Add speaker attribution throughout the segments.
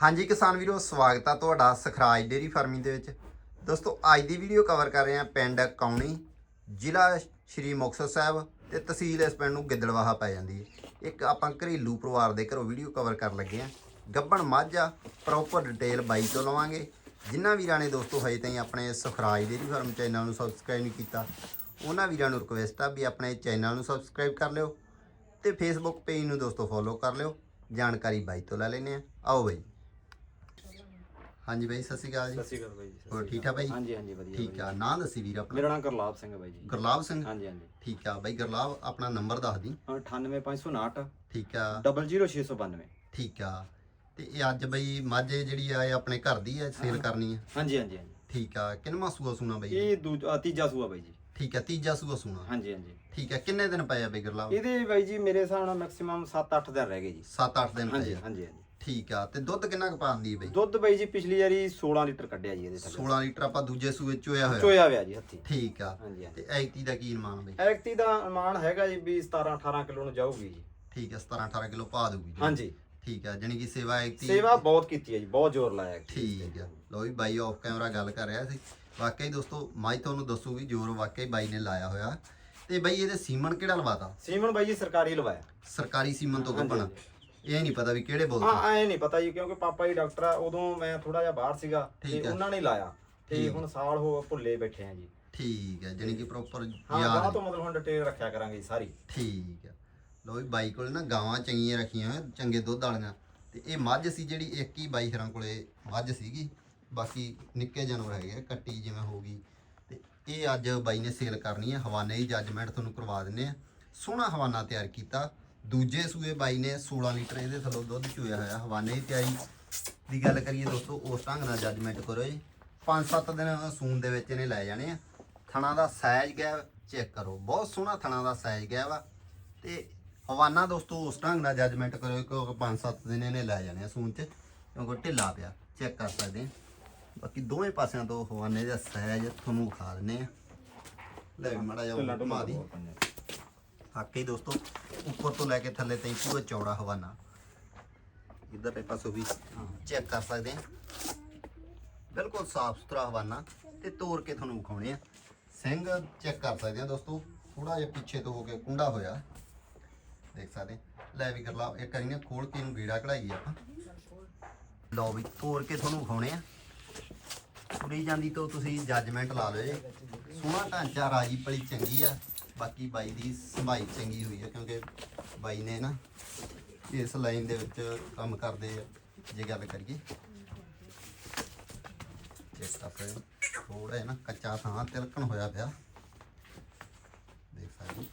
Speaker 1: ਹਾਂਜੀ ਕਿਸਾਨ ਵੀਰੋ, ਸਵਾਗਤ ਆ ਤੁਹਾਡਾ ਸਖਰਾਜ ਡੇਰੀ ਫਾਰਮਿੰਗ ਦੇ ਵਿੱਚ। ਦੋਸਤੋ, ਅੱਜ ਦੀ ਵੀਡੀਓ ਕਵਰ ਕਰ ਰਹੇ ਹਾਂ ਪਿੰਡ ਕੌਣੀ, ਜ਼ਿਲ੍ਹਾ ਸ਼੍ਰੀ ਮੁਕਤਸਰ ਸਾਹਿਬ ਤੇ ਤਹਿਸੀਲ ਇਸ ਪਿੰਡ ਨੂੰ ਗਿੱਦੜਵਾਹਾ ਪੈ ਜਾਂਦੀ ਹੈ। ਇੱਕ ਆਪਾਂ ਘਰੇਲੂ ਪਰਿਵਾਰ ਦੇ ਘਰੋਂ ਵੀਡੀਓ ਕਵਰ ਕਰਨ ਲੱਗੇ ਹਾਂ। ਗੱਬਣ ਮਾਝਾ ਪ੍ਰੋਪਰ ਡਿਟੇਲ ਬਾਈ ਤੋਂ ਲਵਾਂਗੇ। ਜਿਨ੍ਹਾਂ ਵੀਰਾਂ ਨੇ ਦੋਸਤੋ ਹਜੇ ਤਾਈਂ ਆਪਣੇ ਸੁਖਰਾਜ ਡੇਰੀ ਫਾਰਮ ਚੈਨਲ ਨੂੰ ਸਬਸਕ੍ਰਾਈਬ ਨਹੀਂ ਕੀਤਾ, ਉਹਨਾਂ ਵੀਰਾਂ ਨੂੰ ਰਿਕੁਐਸਟ ਆ ਵੀ ਆਪਣੇ ਚੈਨਲ ਨੂੰ ਸਬਸਕ੍ਰਾਈਬ ਕਰ ਲਿਓ ਤੇ ਫੇਸਬੁੱਕ ਪੇਜ ਨੂੰ ਦੋਸਤੋ ਫੋਲੋ ਕਰ ਲਿਓ। ਜਾਣਕਾਰੀ ਬਾਈ ਤੋਂ ਲੈ ਲੈਨੇ ਆ ਆਓ ਬਾਈ। ਹਾਂਜੀ ਬਾਈ ਸਤਿ ਸ਼੍ਰੀ ਅਕਾਲ ਜੀ।
Speaker 2: ਸਤਿ ਸ਼੍ਰੀ ਅਕਾਲ ਬਾਈ ਜੀ
Speaker 1: ਹੋਰ ਠੀਕ ਠਾਕ ਬਾਈ।
Speaker 2: ਹਾਂਜੀ ਹਾਂਜੀ ਵਧੀਆ
Speaker 1: ਠੀਕ ਆ। ਨਾਂ ਦੱਸੀ ਵੀਰ ਆਪਣਾ।
Speaker 2: ਮੇਰਾ ਨਾਮ ਗੁਰਲਾਬ ਸਿੰਘ ਹੈ ਬਾਈ ਜੀ।
Speaker 1: ਗੁਰਲਾਬ ਸਿੰਘ?
Speaker 2: ਹਾਂਜੀ ਹਾਂਜੀ।
Speaker 1: ਠੀਕ ਆ। ਬਾਈ ਗੁਰਲਾਬ ਆਪਣਾ ਨੰਬਰ ਦੱਸ ਦੀ।
Speaker 2: 98559
Speaker 1: ਠੀਕ ਆ।
Speaker 2: 00692
Speaker 1: ਠੀਕ ਆ। ਤੇ ਇਹ ਅੱਜ ਬਈ ਮੱਝ ਜਿਹੜੀ ਆ ਇਹ ਆਪਣੇ ਘਰ ਦੀ ਆ ਸੇਲ ਕਰਨੀ ਆ?
Speaker 2: ਹਾਂਜੀ ਹਾਂਜੀ ਹਾਂਜੀ।
Speaker 1: ਠੀਕ ਆ। ਕਿੰਨਵਾਂ ਸੂਆ ਸੂਣਾ ਬਈ?
Speaker 2: ਇਹ ਦੂਜਾ ਤੀਜਾ ਸੂਆ ਬਾਈ ਜੀ।
Speaker 1: ਠੀਕ ਆ ਤੀਜਾ ਸੂਆ ਸੂਣਾ।
Speaker 2: ਹਾਂਜੀ ਹਾਂਜੀ।
Speaker 1: ਠੀਕ ਆ। ਕਿੰਨੇ ਦਿਨ ਪਏ ਆ ਬਈ ਗੁਰਲਾਬ?
Speaker 2: ਇਹਦੇ ਬਾਈ ਜੀ ਮੇਰੇ ਹਿਸਾਬ ਨਾਲ ਮੈਕਸਿਮਮ 7-8 ਦਿਨ ਰਹਿ ਗਏ ਜੀ।
Speaker 1: 7-8 ਦਿਨ ਪਏ ਆ।
Speaker 2: ਹਾਂਜੀ ਹਾਂਜੀ।
Speaker 1: ਠੀਕ ਆ ਤੇ ਦੁੱਧ ਕਿੰਨਾ ਕੁ ਪਾਉਂਦੀ ਹੈ ਬਈ?
Speaker 2: ਦੁੱਧ ਬਾਈ ਜੀ ਪਿਛਲੀ ਵਾਰੀ 16 ਲੀਟਰ ਕੱਢਿਆ ਜੀ ਇਹਦੇ ਥੱਲੇ।
Speaker 1: 16 ਲੀਟਰ ਆਪਾਂ ਦੂਜੇ ਸੂਏ ਚੋਇਆ ਹੋਇਆ।
Speaker 2: ਚੋਇਆ ਵਿਆ ਜੀ ਹੱਥੀ।
Speaker 1: ਠੀਕ ਆ
Speaker 2: ਹਾਂਜੀ ਹਾਂਜੀ।
Speaker 1: ਤੇ ਐਕਟੀ ਦਾ ਕੀ ਮਾਨ ਬਈ?
Speaker 2: ਐਕਟੀ ਦਾ ਅਨੁਮਾਨ ਹੈਗਾ ਜੀ ਵੀ 17-18 ਕਿਲੋ ਨੂੰ ਜਾਊਗੀ ਜੀ।
Speaker 1: ਠੀਕ ਆ 17-18 ਕਿਲੋ ਪਾ ਦੂਗੀ ਜੀ।
Speaker 2: ਹਾਂਜੀ।
Speaker 1: ਠੀਕ ਆ ਜਾਨੀ ਕਿ ਸੇਵਾ ਐਕਟੀ
Speaker 2: ਸੇਵਾ ਬਹੁਤ ਕੀਤੀ ਹੈ ਜੀ ਬਹੁਤ ਜ਼ੋਰ ਲਾਇਆ ਐਕਟੀ
Speaker 1: ਠੀਕ ਆ। ਲੋ ਵੀ ਬਾਈ ਆਫ ਕੈਮਰਾ ਗੱਲ ਕਰ ਰਿਹਾ ਸੀ। ਵਾਕਈ ਦੋਸਤੋ ਮਾਈ ਤੁਹਾਨੂੰ ਦੱਸੂਗੀ ਜੋਰ ਵਾਕਈ ਬਾਈ ਨੇ ਲਾਇਆ ਹੋਇਆ। ਤੇ ਬਾਈ ਇਹਦੇ ਸੀਮਨ ਕਿਹੜਾ ਲਵਾਤਾ?
Speaker 2: ਸੀਮਨ ਬਾਈ ਜੀ ਸਰਕਾਰੀ ਲਵਾਇਆ।
Speaker 1: ਸਰਕਾਰੀ ਸੀਮਨ ਤੋਂ ਗੱਬਣਾ ਇਹ ਨਹੀਂ ਪਤਾ ਵੀ ਕਿਹੜੇ ਬੋਲ
Speaker 2: ਹਾਂ ਐ ਨਹੀਂ ਪਤਾ ਜੀ ਕਿਉਂਕਿ ਪਾਪਾ ਜੀ ਡਾਕਟਰ ਆ ਉਦੋਂ ਮੈਂ ਥੋੜਾ ਜਿਹਾ ਬਾਹਰ ਸੀਗਾ ਤੇ
Speaker 1: ਠੀਕ।
Speaker 2: ਉਹਨਾਂ ਨੇ ਲਾਇਆ ਤੇ। ਹੁਣ ਸਾਲ ਹੋ ਭੁੱਲੇ ਬੈਠੇ ਆ ਜੀ।
Speaker 1: ਠੀਕ ਹੈ ਜਾਨੀ ਕਿ ਪ੍ਰੋਪਰ
Speaker 2: ਹਾਂ
Speaker 1: ਯਾਦ
Speaker 2: ਤੋਂ ਮਤਲਬ ਹੁਣ ਡਿਟੇਲ ਰੱਖਿਆ ਕਰਾਂਗੇ ਜੀ ਸਾਰੀ।
Speaker 1: ਠੀਕ ਹੈ ਲੋ ਵੀ ਬਾਈ ਕੋਲ ਨਾ ਗਾਵਾਂ ਚੰਗੀਆਂ ਰੱਖੀਆਂ ਹੋਈਆਂ, ਚੰਗੇ ਦੁੱਧ ਵਾਲੀਆਂ। ਤੇ ਇਹ ਮੱਝ ਸੀ ਜਿਹੜੀ ਇੱਕ ਹੀ ਬਾਈ ਹਰਾਂ ਕੋਲੇ ਮੱਝ ਸੀਗੀ ਬਾਕੀ ਨਿੱਕੇ ਜਾਨਵਰ ਹੈਗੇ ਆ, ਕੱਟੀ ਜਿਵੇਂ ਹੋ ਗਈ। ਤੇ ਇਹ ਅੱਜ ਬਾਈ ਨੇ ਸੇਲ ਕਰਨੀ ਹੈ ਹਵਾਨੇ ਦੀ ਜੱਜਮੈਂਟ ਤੁਹਾਨੂੰ ਕਰਵਾ ਦਿੰਨੇ ਆ। ਸੋਹਣਾ ਹਵਾਨਾ ਤਿਆਰ ਕੀਤਾ। ਦੂਜੇ ਸੂਏ ਬਾਈ ਨੇ 16 ਲੀਟਰ ਇਹਦੇ ਥੱਲੋਂ ਦੁੱਧ ਚੋਇਆ ਹੋਇਆ ਹਵਾਨੇ ਦੀ ਤਿਆਰੀ ਦੀ ਗੱਲ ਕਰੀਏ ਦੋਸਤੋ ਉਸ ਢੰਗ ਨਾਲ ਜੱਜਮੈਂਟ ਕਰੋ ਜੀ। 5-7 ਦਿਨ ਸੂਨ ਦੇ ਵਿੱਚ ਇਹਨੇ ਲੈ ਜਾਣੇ ਆ। ਥਣਾ ਦਾ ਸਾਈਜ਼ ਗਿਆ ਚੈੱਕ ਕਰੋ ਬਹੁਤ ਸੋਹਣਾ ਥਣਾ ਦਾ ਸਾਈਜ਼ ਗਿਆ ਵਾ ਤੇ ਹਵਾਨਾ ਦੋਸਤੋ ਉਸ ਢੰਗ ਨਾਲ ਜੱਜਮੈਂਟ ਕਰੋ ਕਿਉਂਕਿ 5-7 ਦਿਨ ਇਹਨੇ ਲੈ ਜਾਣੇ ਆ ਸੂਨ ਚ ਕਿਉਂਕਿ ਢਿੱਲਾ ਪਿਆ ਚੈੱਕ ਕਰ ਸਕਦੇ ਆ। ਬਾਕੀ ਦੋਵੇਂ ਪਾਸਿਆਂ ਤੋਂ ਹਵਾਨੇ ਦਾ ਸਾਈਜ਼ ਤੁਹਾਨੂੰ ਵਿਖਾ ਦਿੰਨੇ ਆ। ਲੈ ਮਾੜਾ ਜਿਹਾ ਘੁਮਾ ਦੀ ਦੋਸਤੋ, ਉੱਪਰ ਤੋਂ ਲੈ ਕੇ ਥੱਲੇ ਤਾਈਂ ਪੂਰਾ ਚੌੜਾ ਹਵਾਨਾ। ਇਧਰਲੇ ਪਾਸੋਂ ਵੀ ਚੈੱਕ ਕਰ ਸਕਦੇ ਆ। ਬਿਲਕੁਲ ਸਾਫ਼ ਸੁਥਰਾ ਹਵਾਨਾ ਤੇ ਤੋੜ ਕੇ ਤੁਹਾਨੂੰ ਵਿਖਾਉਣੇ ਆ। ਸਿੰਘ, ਚੈੱਕ ਕਰ ਸਕਦੇ ਆ ਦੋਸਤੋ ਥੋੜਾ ਜਿਹਾ ਪਿੱਛੇ ਤੋਂ ਹੋ ਕੇ ਕੁੰਡਾ ਹੋਇਆ। ਦੇਖ ਸਕਦੇ ਆ। ਲੈ ਵੀ ਕਰ ਲਾ, ਇੱਕ ਵਾਰੀ ਖੋਲ ਕੇ ਇਹਨੂੰ ਗੇੜਾ ਕਢਾਈ ਆਪਾਂ। ਲਓ ਵੀ ਤੋੜ ਕੇ ਤੁਹਾਨੂੰ ਵਿਖਾਉਣੇ ਆ। ਤੁਰੀ ਜਾਂਦੀ ਤੋਂ ਤੁਸੀਂ ਜੱਜਮੈਂਟ ਲਾ ਲਓ ਜੇ। ਸੋਹਣਾ ਢਾਂਚਾ ਰਾਜੀ ਪਲੀ ਚੰਗੀ ਆ। ਬਾਕੀ ਬਾਈ ਦੀ ਸੰਭਾਈ ਚੰਗੀ ਹੋਈ ਹੈ ਕਿਉਂਕਿ ਬਾਈ ਨੇ ਨਾ ਇਸ ਲਾਈਨ ਦੇ ਵਿੱਚ ਕੰਮ ਕਰਦੇ ਜੇ ਗੱਲ ਕਰੀਏ ਚੈੱਕ ਕਰ ਸਕਦੇ ਥੋੜਾ ਹੈ ਨਾ ਕੱਚਾ ਥਾਂ ਤਿਲਕਣ ਹੋਇਆ ਪਿਆ। ਦੇਖ ਸਕਦੇ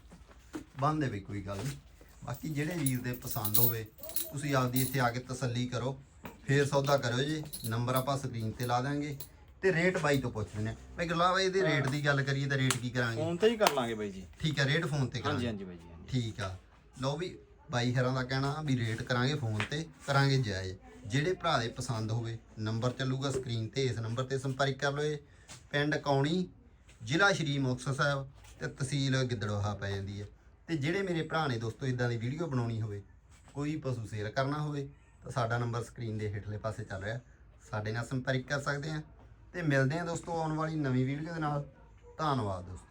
Speaker 1: ਬੰਦੇ ਵੀ ਕੋਈ ਗੱਲ ਨਹੀਂ। ਬਾਕੀ ਜਿਹੜੇ ਵੀਰ ਦੇ ਪਸੰਦ ਹੋਵੇ, ਤੁਸੀਂ ਆਪਦੀ ਇੱਥੇ ਆ ਕੇ ਤਸੱਲੀ ਕਰੋ। ਫੇਰ ਸੌਦਾ ਕਰਿਓ ਜੀ, ਨੰਬਰ ਆਪਾਂ ਸਕਰੀਨ ਤੇ ਲਾ ਦਾਂਗੇ ਤੇ ਰੇਟ ਬਾਈ ਤੋਂ ਪੁੱਛ ਲੈਣੇ ਭਾਈ ਗੁਰਲਾਬ ਇਹਦੇ ਰੇਟ ਦੀ ਗੱਲ ਕਰੀਏ ਤਾਂ ਰੇਟ ਕੀ ਕਰਾਂਗੇ?
Speaker 2: ਫੋਨ ਤੇ ਹੀ ਕਰ ਲਾਂਗੇ ਬਾਈ ਜੀ।
Speaker 1: ਠੀਕ ਹੈ ਰੇਟ ਫੋਨ ਤੇ
Speaker 2: ਹਾਂਜੀ
Speaker 1: ਕਰਾਂਗੇ।
Speaker 2: ਹਾਂਜੀ ਬਾਈ ਜੀ ਹਾਂਜੀ।
Speaker 1: ਠੀਕ ਆ। ਲਓ ਵੀ ਬਾਈ ਹਰਾਂ ਦਾ ਕਹਿਣਾ ਵੀ ਰੇਟ ਕਰਾਂਗੇ ਫੋਨ ਤੇ ਕਰਾਂਗੇ ਜਾਇਜ਼। ਜਿਹੜੇ ਭਰਾ ਦੇ ਪਸੰਦ ਹੋਵੇ ਨੰਬਰ ਚੱਲੂਗਾ ਸਕਰੀਨ ਤੇ ਇਸ ਨੰਬਰ ਤੇ ਸੰਪਰਕ ਕਰ ਲਓ ਇਹ। ਪਿੰਡ ਕੌਣੀ ਜ਼ਿਲ੍ਹਾ ਸ਼੍ਰੀ ਮੁਕਤਸਰ ਸਾਹਿਬ ਤੇ ਤਹਿਸੀਲ ਗਿੱਦੜੋਹਾ ਪੈ ਜਾਂਦੀ ਹੈ। ਤੇ ਜਿਹੜੇ ਮੇਰੇ ਭਰਾ ਨੇ ਦੋਸਤੋ ਇਦਾਂ ਦੀ ਵੀਡੀਓ ਬਣਾਉਣੀ ਹੋਵੇ ਕੋਈ ਪਸ਼ੂ ਸੇਲ ਕਰਨਾ ਹੋਵੇ ਤਾਂ ਸਾਡਾ ਨੰਬਰ ਸਕਰੀਨ ਦੇ ਹੇਠਲੇ ਪਾਸੇ ਚੱਲ ਰਿਹਾ। ਸਾਡੇ ਨਾਲ ਸੰਪਰਕ ਕਰ ਸਕਦੇ ਆ ਤੇ ਮਿਲਦੇ ਹਾਂ ਦੋਸਤੋ ਆਉਣ ਵਾਲੀ ਨਵੀਂ ਵੀਡੀਓ ਦੇ ਨਾਲ। ਧੰਨਵਾਦ ਦੋਸਤੋ।